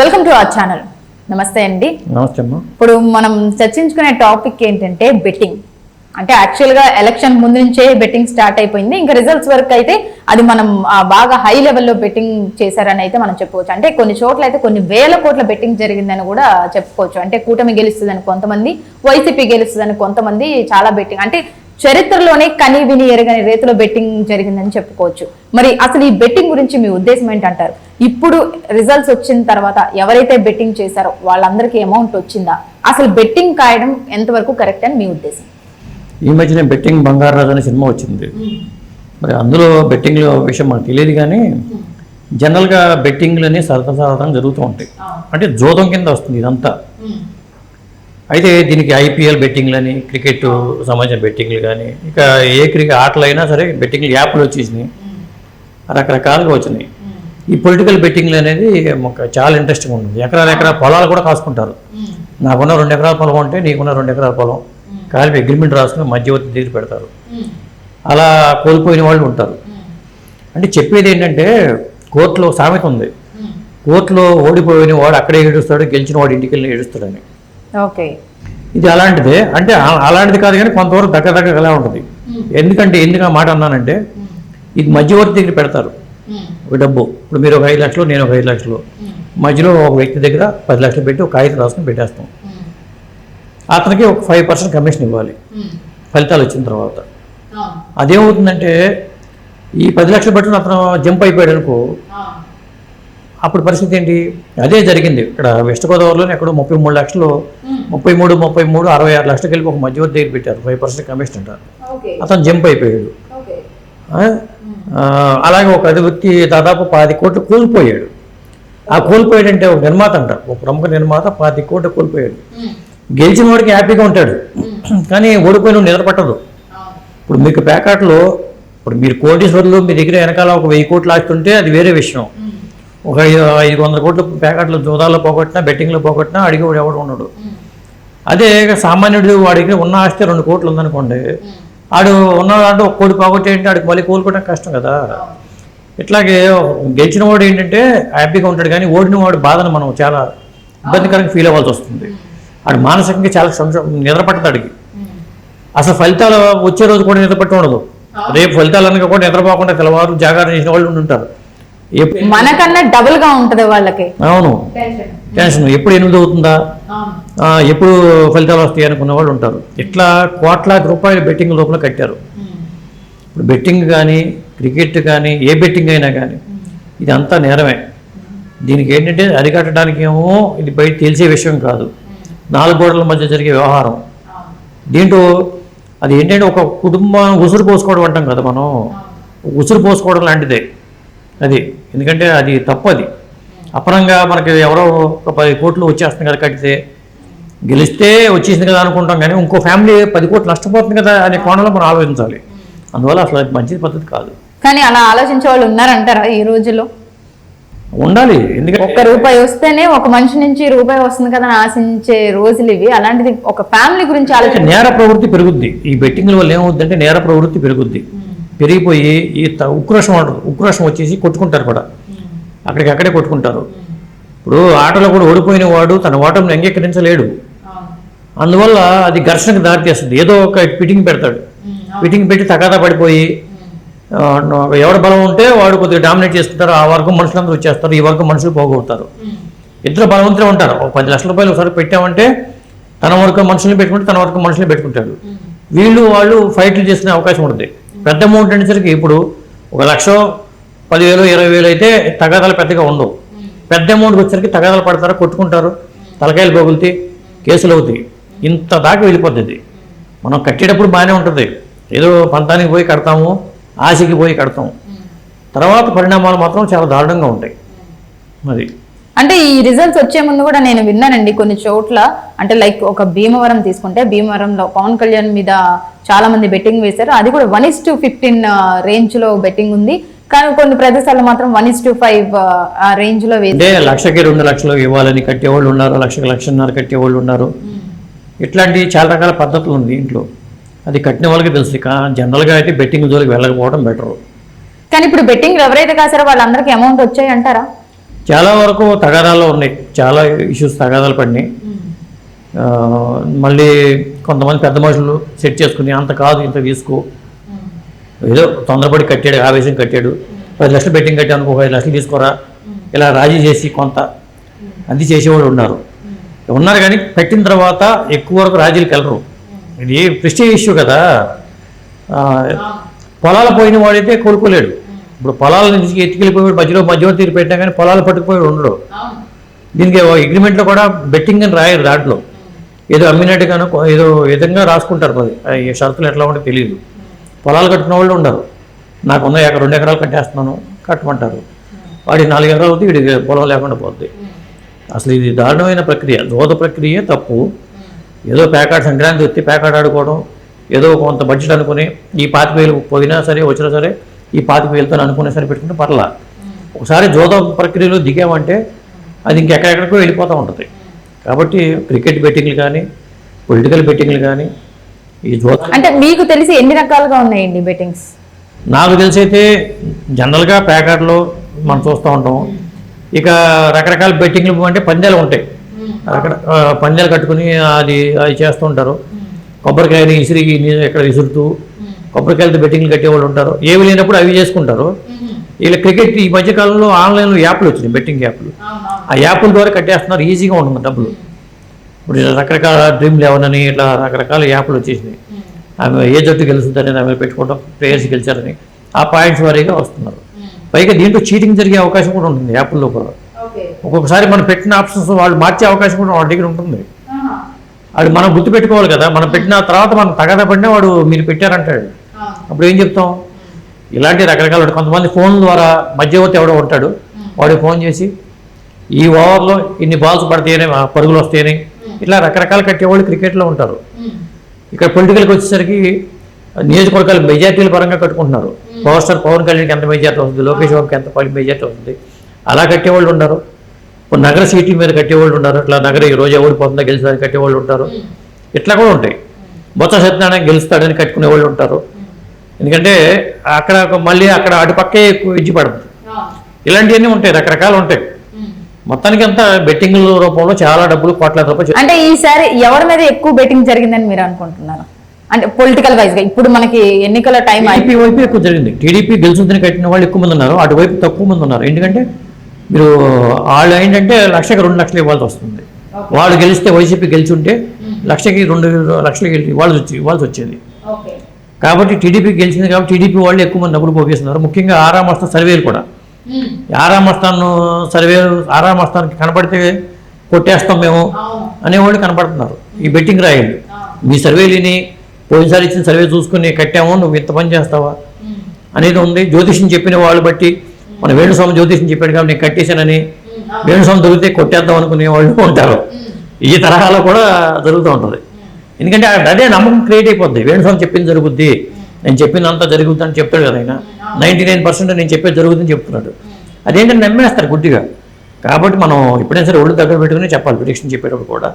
Welcome to our channel నమస్తే అండి. నమస్తే ఇప్పుడు మనం చర్చించుకునే టాపిక్ ఏంటంటే బెట్టింగ్ అంటే యాక్చువల్గా ఎలక్షన్ ముందు నుంచే బెట్టింగ్ స్టార్ట్ అయిపోయింది. ఇంకా రిజల్ట్స్ వరకు అయితే అది మనం బాగా హై లెవెల్లో బెట్టింగ్ చేశారని అయితే మనం చెప్పుకోవచ్చు. అంటే కొన్ని చోట్ల అయితే కొన్ని వేల కోట్ల బెట్టింగ్ జరిగిందని కూడా చెప్పుకోవచ్చు. అంటే కూటమి గెలుస్తుందని కొంతమంది వైసీపీ గెలుస్తుందని కొంతమంది చాలా బెట్టింగ్ అంటే చరిత్రలోనే కని విని ఎరగని రీతిలో బెట్టింగ్ జరిగిందని చెప్పుకోవచ్చు. మరి అసలు ఈ బెట్టింగ్ గురించి మీ ఉద్దేశం ఏంటంటారు? ఇప్పుడు రిజల్ట్స్ వచ్చిన తర్వాత ఎవరైతే బెట్టింగ్ చేశారో వాళ్ళందరికీ అమౌంట్ వచ్చిందా? అసలు బెట్టింగ్ కాయడం ఎంతవరకు కరెక్ట్ అని మీ ఉద్దేశం? ఈ మధ్యన బెట్టింగ్ బంగారాజు అనే సినిమా వచ్చింది. మరి అందులో బెట్టింగ్లో విషయం మనకు తెలియదు కానీ జనరల్గా బెట్టింగ్లని సరదా సరదాగా జరుగుతూ ఉంటాయి. అంటే జోదం కింద వస్తుంది ఇదంతా. అయితే దీనికి ఐపీఎల్ బెట్టింగ్లని క్రికెట్ సంబంధించిన బెట్టింగ్లు కానీ ఇక ఏ క్రికెట్ ఆటలు అయినా సరే బెట్టింగ్లు యాప్లు వచ్చేసినాయి. రకరకాలుగా వచ్చినాయి. ఈ పొలిటికల్ బెట్టింగ్లు అనేది ఒక చాలా ఇంట్రెస్టింగ్ ఉంటుంది ఎకరాల ఎకరా పొలాలు కూడా కాసుకుంటారు. నాకున్న రెండు ఎకరాల పొలం ఉంటే నీకున్న రెండు ఎకరాల పొలం. కలిపి అగ్రిమెంట్ రాసుకుని మధ్యవర్తి దగ్గర పెడతారు. అలా కోల్పోయిన వాళ్ళు ఉంటారు. అంటే చెప్పేది ఏంటంటే కోర్టులో సామెత ఉంది. కోర్టులో ఓడిపోయిన వాడు అక్కడే ఏడుస్తాడు గెలిచిన వాడు ఇంటికి వెళ్ళి ఏడుస్తాడని. ఓకే. ఇది అలాంటిదే. అంటే అలాంటిది కాదు కానీ కొంతవరకు దగ్గర దగ్గర ఎలా ఉంటుంది ఎందుకంటే ఎందుకు ఆ మాట అన్నానంటే ఇది మధ్యవర్తి దగ్గర పెడతారు. ఒక డబ్బు. ఇప్పుడు మీరు ఒక ఐదు లక్షలు నేను ఒక ఐదు లక్షలు. మధ్యలో ఒక వ్యక్తి దగ్గర పది లక్షలు పెట్టి ఒక కాగితం రాసుకుని పెట్టేస్తాం. అతనికి ఒక ఫైవ్ పర్సెంట్ కమిషన్ ఇవ్వాలి. ఫలితాలు వచ్చిన తర్వాత. అదేమవుతుందంటే ఈ పది లక్షలు పట్టుకుని అతను జంప్ అయిపోయాడు అనుకో అప్పుడు పరిస్థితి ఏంటి? అదే జరిగింది. ఇక్కడ వెస్ట్ గోదావరిలోనే ఎక్కడో ముప్పై మూడు లక్షలు ముప్పై మూడు ముప్పై మూడు అరవై ఆరు లక్షలకు వెళ్ళి ఒక మధ్యవర్తి దగ్గర పెట్టారు. ఫైవ్ పర్సెంట్ కమిషన్ అంటారు అతను జంప్ అయిపోయాడు. అలాగే ఒక అది వ్యక్తి దాదాపు పాతి కోట్లు కోల్పోయాడు. ఆ కోల్పోయాడంటే ఒక నిర్మాత అంట. ఒక ప్రముఖ నిర్మాత పాతి కోట్లు కోల్పోయాడు. గెలిచిన వాడికి హ్యాపీగా ఉంటాడు. కానీ ఓడిపోయిన నిద్ర పట్టదు ఇప్పుడు మీకు ప్యాకెట్లో ఇప్పుడు మీరు కోటీశ్వరులు మీ దగ్గర వెనకాల ఒక వెయ్యి కోట్లు ఆస్తుంటే అది వేరే విషయం. ఒక ఐదు ఐదు వందల కోట్లు ప్యాకెట్లు జోదాల్లో పోగొట్టినా బెట్టింగ్లో పోగొట్టినా అడిగేవాడు ఎవడు ఉండడు. అదే సామాన్యుడు వాడికి ఉన్న ఆస్తి రెండు కోట్లు ఉందనుకోండి ఆడు ఉన్న దాంట్లో ఒక కోటి పోగొట్టేంటి ఆడికి మళ్ళీ కోలుకోవడం కష్టం కదా. ఇట్లాగే గెలిచిన వాడు ఏంటంటే హ్యాపీగా ఉంటాడు కానీ ఓడిన వాడు బాధను మనం చాలా ఇబ్బందికరంగా ఫీల్ అవ్వాల్సి వస్తుంది. ఆడు మానసికంగా చాలా సంశ నిద్ర పట్టదు ఆడికి. అసలు ఫలితాలు వచ్చే రోజు కూడా నిద్ర పట్టి ఉండదు రేపు ఫలితాలు అనగా కూడా నిద్రపోకుండా తెల్లవారు జాగ్రత్త చేసిన వాళ్ళు ఉంటారు మనకన్నా డబుల్గా ఉంటది వాళ్ళకి. అవును. టెన్షన్ ఎప్పుడు ఎనిమిది అవుతుందా? ఆ, ఎప్పుడు ఫలితాలు వస్తాయి అనుకున్న వాళ్ళు ఉంటారు. ఇట్లా కోట్లాది రూపాయలు బెట్టింగ్ లోపల కట్టారు. ఇప్పుడు బెట్టింగ్ కానీ క్రికెట్ కానీ ఏ బెట్టింగ్ అయినా కానీ ఇది అంతా నేరమే. దీనికి ఏంటంటే అరికట్టడానికి ఏమో ఇది బయట తెలిసే విషయం కాదు. నాలుగు గోడల మధ్య జరిగే వ్యవహారం. దీంట్లో అది ఏంటంటే ఒక కుటుంబం ఉసురు పోసుకోవడం అంటాం కదా మనం. ఉసురు పోసుకోవడం లాంటిదే. అది. ఎందుకంటే అది తప్పు అది. అపరంగా మనకి ఎవరో ఒక పది కోట్లు వచ్చేస్తుంది కదా కట్టితే గెలిస్తే వచ్చేసింది కదా అనుకుంటాం కానీ ఇంకో ఫ్యామిలీ పది కోట్లు నష్టపోతుంది కదా అనే కోణంలో మనం ఆలోచించాలి. అందువల్ల అసలు అది మంచి పద్ధతి కాదు. కానీ అలా ఆలోచించే వాళ్ళు ఉన్నారంటారా ఈ రోజుల్లో? ఉండాలి. ఎందుకంటే ఒక్క రూపాయి వస్తేనే ఒక మనిషి నుంచి రూపాయి వస్తుంది కదా అని ఆశించే రోజులు ఇవి. అలాంటిది ఒక ఫ్యామిలీ గురించి ఆలోచన నేర ప్రవృత్తి పెరుగుద్ది. ఈ బెట్టింగ్ల వల్ల ఏమవుద్దంటే నేర ప్రవృత్తి పెరుగుద్ది. పెరిగిపోయి ఈ త- ఉక్రోషం అంటారు ఉక్రోషం వచ్చేసి కొట్టుకుంటారు కూడా. అక్కడికి అక్కడే కొట్టుకుంటారు. ఇప్పుడు ఆటలో కూడా ఓడిపోయిన వాడు తన ఓటమిని అంగీకరించలేడు. అందువల్ల అది ఘర్షణకు దారితీస్తుంది. ఏదో ఒక ఫిట్టింగ్ పెడతాడు. ఫిట్టింగ్ పెట్టి తగాదా పడిపోయి ఎవడ బలం ఉంటే వాడు కొద్దిగా డామినేట్ చేసుకుంటారు. ఆ వర్గం మనుషులందరూ వచ్చేస్తారు. ఈ వర్గం మనుషులు పోగొడతారు. ఇద్దరు బలవంతులే ఉంటారు. ఒక పది లక్షల రూపాయలు ఒకసారి పెట్టామంటే తన వర్గం మనుషుల్ని పెట్టుకుంటే తన వర్గం మనుషుల్ని పెట్టుకుంటాడు. వీళ్ళు వాళ్ళు ఫైట్లు చేసుకునే అవకాశం ఉంటుంది. పెద్ద అమౌంట్ అనేసరికి ఇప్పుడు ఒక లక్ష పదివేలు ఇరవై వేలు అయితే తగాదాలు పెద్దగా ఉండవు. పెద్ద అమౌంట్కి వచ్చేసరికి తగాదాలు పడతారు కొట్టుకుంటారు తలకాయలు పగులుతాయి కేసులు అవుతాయి. ఇంత దాకా వెళ్ళిపోతుంది మనం కట్టేటప్పుడు బాగానే ఉంటుంది. ఏదో పంతానికి పోయి కడతాము ఆశకి పోయి కడతాం తర్వాత పరిణామాలు మాత్రం చాలా దారుణంగా ఉంటాయి. అది. అంటే ఈ రిజల్ట్స్ వచ్చే ముందు కూడా నేను విన్నానండి కొన్ని చోట్ల. అంటే లైక్ ఒక భీమవరం తీసుకుంటే భీమవరంలో పవన్ కళ్యాణ్ మీద చాలా మంది బెట్టింగ్ వేశారు. అది కూడా వన్ ఇస్ టు ఫిఫ్టీన్ రేంజ్లో బెట్టింగ్ ఉంది. కానీ కొన్ని ప్రదేశాల్లో మాత్రం వన్ ఇస్ టు ఫైవ్ ఆ రేంజ్లో అంటే లక్షకి రెండు లక్షలు ఇవ్వాలని కట్టేవాళ్ళు ఉన్నారు లక్షకి లక్షన్నర కట్టేవాళ్ళు ఉన్నారు. ఇట్లాంటి చాలా రకాల పద్ధతులు ఉంది ఇంట్లో. అది కట్టిన వాళ్ళకి తెలుసు జనరల్గా అయితే బెట్టింగ్ జోలికి వెళ్ళకపోవడం బెటర్ కానీ ఇప్పుడు బెట్టింగ్ ఎవరైతే కాసారో వాళ్ళందరికీ అమౌంట్ వచ్చాయి అంటారా? చాలా వరకు తగాదాలు ఉన్నాయి. చాలా ఇష్యూస్ తగాదాలు పడినాయి. ఆ, మళ్ళీ కొంతమంది పెద్ద మనుషులు సెట్ చేసుకుని అంత కాదు ఇంత తీసుకో. ఏదో తొందరపడి కట్టాడు ఆవేశం కట్టాడు. పది లక్షలు బెట్టింగ్ కట్టాను ఒక ఐదు లక్షలు తీసుకోరా? ఇలా రాజీ చేసి కొంత. అది చేసేవాళ్ళు ఉన్నారు. ఉన్నారు కానీ పెట్టిన తర్వాత ఎక్కువ వరకు రాజీలకు వెళ్ళరు ఇది ప్రెస్టేజ్ ఇష్యూ కదా. పొలాలు పోయిన వాడైతే కోలుకోలేడు. ఇప్పుడు పొలాల నుంచి ఎత్తుకెళ్ళిపోయి మధ్యలో మధ్యవర్తి తీరు పెట్టా కానీ పొలాలు పట్టుకుపోయి ఉండడు. దీనికి అగ్రిమెంట్లో కూడా బెట్టింగ్ అని రాయరు దాంట్లో. ఏదో అమ్మినట్టుగాను ఏదో విధంగా రాసుకుంటారు మరి. ఈ షరతులు ఎట్లా ఉంటే తెలియదు పొలాలు కట్టుకున్న వాళ్ళు ఉండరు. నాకు ఉన్న ఎకర రెండు ఎకరాలు కట్టేస్తున్నాను కట్టమంటారు. వాడి నాలుగు ఎకరాలు అవుతుంది వీడికి పొలం లేకుండా పోతుంది అసలు ఇది దారుణమైన ప్రక్రియ. దోద ప్రక్రియ తప్పు. ఏదో పేకాట సంక్రాంతి వచ్చి పేకాట ఆడుకోవడం ఏదో కొంత బడ్జెట్ అనుకుని ఈ పాతిక వేలు పోయినా సరే వచ్చినా సరే ఈ పాతిక వేలతో అనుకునే సరే పెట్టుకుంటే పర్లా. ఒకసారి జోద ప్రక్రియలో దిగామంటే అది ఇంకెక్కడెక్కడికో వెళ్ళిపోతూ ఉంటుంది. కాబట్టి క్రికెట్ బెట్టింగ్లు కానీ పొలిటికల్ బెట్టింగ్లు కానీ ఈ అంటే మీకు తెలిసి ఎన్ని రకాలుగా ఉన్నాయండి బెట్టింగ్స్? నాకు తెలిసి అయితే జనరల్గా ప్యాకెట్లో మనం చూస్తూ ఉంటాం. ఇక రకరకాల బెట్టింగ్లు అంటే పందాలు ఉంటాయి. అక్కడ ఆ, పందాలు కట్టుకుని అది అది చేస్తూ ఉంటారు. కొబ్బరికాయని ఇసిరి ఇక్కడ విసురుతూ కొబ్బరికాయలతో బెట్టింగ్లు కట్టేవాళ్ళు ఉంటారు. ఏవి లేనప్పుడు అవి చేసుకుంటారు. వీళ్ళ క్రికెట్ ఈ మధ్యకాలంలో ఆన్లైన్లో యాప్లు వచ్చినాయి బెట్టింగ్ యాప్లు. ఆ యాప్ల ద్వారా కట్టేస్తున్నారు ఈజీగా ఉంటుంది డబ్బులు. ఇప్పుడు ఇలా రకరకాల డ్రీమ్ లెవెన్ అని ఇట్లా రకరకాల యాప్లు వచ్చేసినాయి. ఆమె ఏ జట్టు గెలుస్తుందని ఆమె పెట్టుకోవడం ప్లేయర్స్ గెలిచారని ఆ పాయింట్స్ వారీగా వస్తున్నారు. పైగా దీంట్లో చీటింగ్ జరిగే అవకాశం కూడా ఉంటుంది యాప్ల్లో కూడా. ఒక్కొక్కసారి మనం పెట్టిన ఆప్షన్స్ వాళ్ళు మార్చే అవకాశం కూడా వాళ్ళ దగ్గర ఉంటుంది. అది మనం గుర్తుపెట్టుకోవాలి కదా మనం పెట్టిన తర్వాత మనం తగద పడినా వాడు మీరు పెట్టారంటాడు. అప్పుడు ఏం చెప్తాం? ఇలాంటి రకరకాల కొంతమంది ఫోన్ ద్వారా మధ్యవర్తి ఎవడో ఉంటాడు. వాడికి ఫోన్ చేసి ఈ ఓవర్లో ఇన్ని బాల్స్ పడితేనే పరుగులు వస్తేనే ఇట్లా రకరకాలు కట్టేవాళ్ళు క్రికెట్లో ఉంటారు. ఇక్కడ పొలిటికల్కి వచ్చేసరికి నియోజకవర్గాలు మెజార్టీల పరంగా కట్టుకుంటున్నారు. పవర్ స్టార్ పవన్ కళ్యాణ్కి ఎంత మెజార్టీ వస్తుంది? లోకేష్ బాబుకి ఎంత మెజార్టీ వస్తుంది? అలా కట్టేవాళ్ళు ఉన్నారు ఇప్పుడు నగర సీటీ మీద కట్టేవాళ్ళు ఉన్నారు ఇట్లా నగర ఈ రోజు ఎవరు పోతుందో గెలిచారని కట్టేవాళ్ళు ఉంటారు. ఇట్లా కూడా ఉంటాయి. బొత్స సత్యనారాయణ గెలుస్తాడని కట్టుకునే వాళ్ళు ఉంటారు. ఎందుకంటే అక్కడ ఒక మళ్ళీ అక్కడ అటుపక్కే ఎక్కువ ఇచ్చి పడుతుంది ఇలాంటివన్నీ ఉంటాయి రకరకాలు ఉంటాయి. మొత్తానికి అంతా బెట్టింగ్ రూపంలో చాలా డబ్బులు కోట్ల రూపాయలు అంటే ఈసారి ఎవరి మీద ఎక్కువ బెట్టింగ్ జరిగిందని మీరు అనుకుంటున్నారు? అంటే పొలిటికల్ వైజ్గా ఇప్పుడు మనకి ఎన్నికల టైం టీడీపీ వైపు ఎక్కువ జరిగింది. టీడీపీ గెలుచుందని కట్టిన వాళ్ళు ఎక్కువ మంది ఉన్నారు అటువైపు తక్కువ మంది ఉన్నారు. ఎందుకంటే మీరు వాళ్ళు ఏంటంటే లక్షకి రెండు లక్షలు ఇవ్వాల్సి వస్తుంది. వాళ్ళు గెలిస్తే వైసీపీ గెలిచుంటే లక్షకి రెండు లక్షలు గెలిచి ఇవ్వాల్సి వచ్చి ఇవ్వాల్సి వచ్చేది. కాబట్టి టీడీపీ గెలిచింది కాబట్టి టీడీపీ వాళ్ళు ఎక్కువ మంది డబ్బులు పోగేస్తున్నారు. ముఖ్యంగా ఆరాం వస్తాన్ సర్వేలు కూడా. ఆరాం వస్తాన్ సర్వేలు ఆరాం వస్తానికి కనపడితే కొట్టేస్తాం మేము అనేవాళ్ళు కనపడుతున్నారు. ఈ బెట్టింగ్ రాయండి. మీ సర్వేలని పోయినసారి ఇచ్చిన సర్వే చూసుకుని కట్టాము నువ్వు ఇంత పని చేస్తావా? అనేది ఉంది. జ్యోతిష్యం చెప్పిన వాళ్ళు బట్టి మన వేణుస్వామి జ్యోతిష్యం చెప్పాడు కాబట్టి నేను కట్టేశానని వేణుస్వామి దొరికితే కొట్టేద్దాం అనుకునే వాళ్ళు ఉంటారు. ఈ తరహాలో కూడా జరుగుతూ ఉంటుంది. ఎందుకంటే అదే నమ్మకం క్రియేట్ అయిపోద్ది. వేణుస్వామి చెప్పింది జరుగుద్ది. నేను చెప్పిందంతా జరుగుద్ది అని చెప్తాడు కదా ఆయన. నైంటీ నైన్ పర్సెంట్ నేను చెప్పేది జరుగుతుందని చెప్తున్నాడు. అదేంటంటే నమ్మేస్తారు గుడ్డిగా కాబట్టి మనం ఎప్పుడైనా సరే ఒళ్ళు దగ్గర పెట్టుకుని చెప్పాలి. ప్రిడిక్షన్ చెప్పేటప్పుడు కూడా.